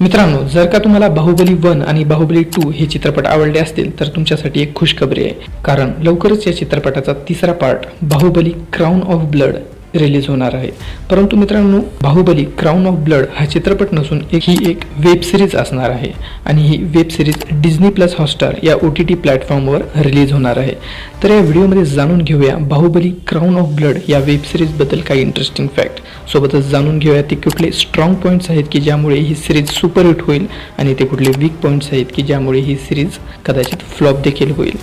मित्रांनो जर का तुम्हाला बाहुबली वन आणि बाहुबली टू हे चित्रपट आवडले असतील तर तुमच्यासाठी एक खुशखबरी आहे. कारण लवकरच या चित्रपटाचा तिसरा part Baahubali Crown of Blood release होणार आहे. परंतु मित्रांनो बाहुबली क्राऊन ऑफ ब्लड हा चित्रपट नसून एक ही एक वेब सिरीज असणार आहे. आणि ही web series Disney Plus Hotstar या ओ टी टी प्लॅटफॉर्मवर रिलीज होणार आहे. तर या व्हिडिओमध्ये जाणून घेऊया बाहुबली क्राऊन ऑफ ब्लड या वेब सिरीजबद्दल काही इंटरेस्टिंग फॅक्ट सोबतच जाणून घेऊया ते कुठले स्ट्रॉंग पॉईंट्स आहेत की ज्यामुळे ही सिरीज सुपरहिट होईल आणि ते कुठले वीक पॉईंट्स आहेत की ज्यामुळे ही सिरीज कदाचित फ्लॉप देखील होईल.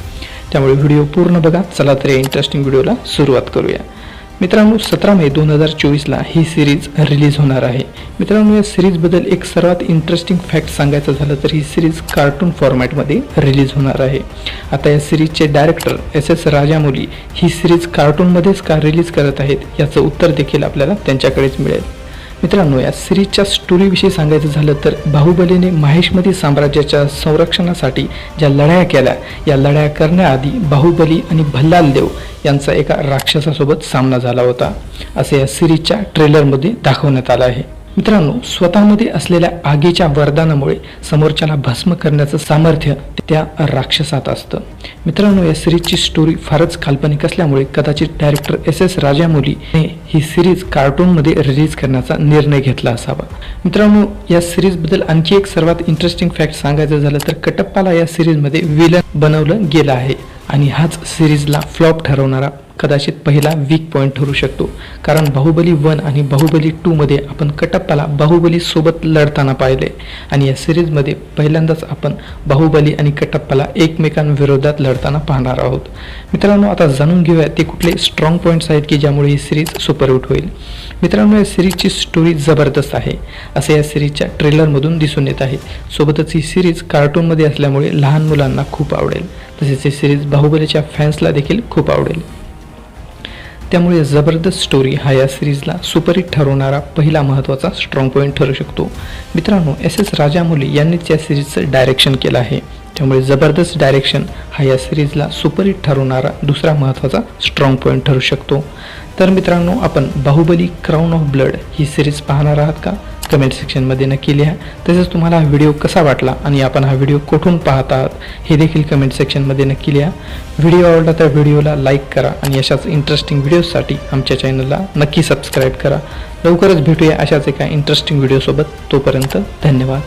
त्यामुळे व्हिडिओ पूर्ण बघा. चला तर या इंटरेस्टिंग व्हिडिओला सुरुवात करूया. मित्रांनो सतरा मे दोन हजार चोवीसला ही सिरीज रिलीज होणार आहे. मित्रांनो या सिरीजबद्दल एक सर्वात इंटरेस्टिंग फॅक्ट सांगायचं झालं तर ही सिरीज कार्टून फॉर्मॅटमध्ये रिलीज होणार आहे. आता या सिरीजचे डायरेक्टर एस एस राजामौली ही सिरीज कार्टूनमध्येच का रिलीज करत आहेत याचं उत्तर देखील आपल्याला त्यांच्याकडेच मिळेल. मित्रांनो या सिरीजच्या स्टोरीविषयी सांगायचं झालं तर बाहुबलीने माहेशमती साम्राज्याच्या संरक्षणासाठी ज्या लढाया केल्या या लढाया करण्याआधी बाहुबली आणि भल्लाल देव यांचा एका राक्षसासोबत सामना झाला होता. असे या सिरीजच्या ट्रेलरमध्ये दाखवण्यात आलं आहे. मित्रांनो स्वतःमध्ये असलेल्या आगीच्या वरदानामुळे समोरच्याला भस्म करण्याचं सामर्थ्य त्या राक्षसात असतं. मित्रांनो या सिरीजची स्टोरी फारच काल्पनिक असल्यामुळे कदाचित डायरेक्टर एस एस राजामौली हे ही सिरीज कार्टूनमध्ये रिलीज करण्याचा निर्णय घेतला असावा. मित्रांनो या सिरीजबद्दल आणखी एक सर्वात इंटरेस्टिंग फॅक्ट सांगायचं झालं तर कटप्पाला या सिरीजमध्ये विलन बनवलं गेलं आहे. आणि हाच सिरीजला फ्लॉप ठरवणारा कदाचित पहिला वीक पॉईंट ठरू शकतो. कारण बाहुबली वन आणि बाहुबली टूमध्ये आपण कटप्पाला बाहुबलीसोबत लढताना पाहिले. आणि या सिरीजमध्ये पहिल्यांदाच आपण बाहुबली आणि कटप्पाला एकमेकांविरोधात लढताना पाहणार आहोत. मित्रांनो आता जाणून घेऊया ते कुठले स्ट्रॉंग पॉईंट्स आहेत की ज्यामुळे ही सिरीज सुपरहिट होईल. मित्रांनो या सिरीजची स्टोरी जबरदस्त आहे. असे या सिरीजच्या ट्रेलरमधून दिसून येत आहे. सोबतच ही सिरीज कार्टूनमध्ये असल्यामुळे लहान मुलांना खूप आवडेल. तसेच ही सिरीज बाहुबलीच्या फॅन्सला देखील खूप आवडेल. त्यामुळे जबरदस्त स्टोरी हा या सिरीजला सुपरहिट ठरवणारा पहिला महत्त्वाचा स्ट्रॉंग पॉईंट ठरू शकतो. मित्रांनो एस एस राजामौली यांनीच या सिरीजचं डायरेक्शन केलं आहे. त्यामुळे जबरदस्त डायरेक्शन हा या सिरीजला सुपरहिट ठरवणारा दुसरा महत्त्वाचा स्ट्रॉंग पॉईंट ठरू शकतो. तर मित्रांनो आपण बाहुबली क्राऊन ऑफ ब्लड ही सिरीज पाहणार आहात का? कमेंट सेक्शनमध्ये नक्की लिहा. तसेच तुम्हाला हा व्हिडिओ कसा वाटला आणि आपण हा व्हिडिओ कुठून पाहत आहात हे देखील कमेंट सेक्शनमध्ये नक्की लिहा. व्हिडिओ आवडला तर व्हिडिओला लाईक करा आणि अशाच इंटरेस्टिंग व्हिडिओसाठी आमच्या चॅनलला नक्की सबस्क्राईब करा. लवकरच भेटूया अशाच एका इंटरेस्टिंग व्हिडिओसोबत तोपर्यंत धन्यवाद.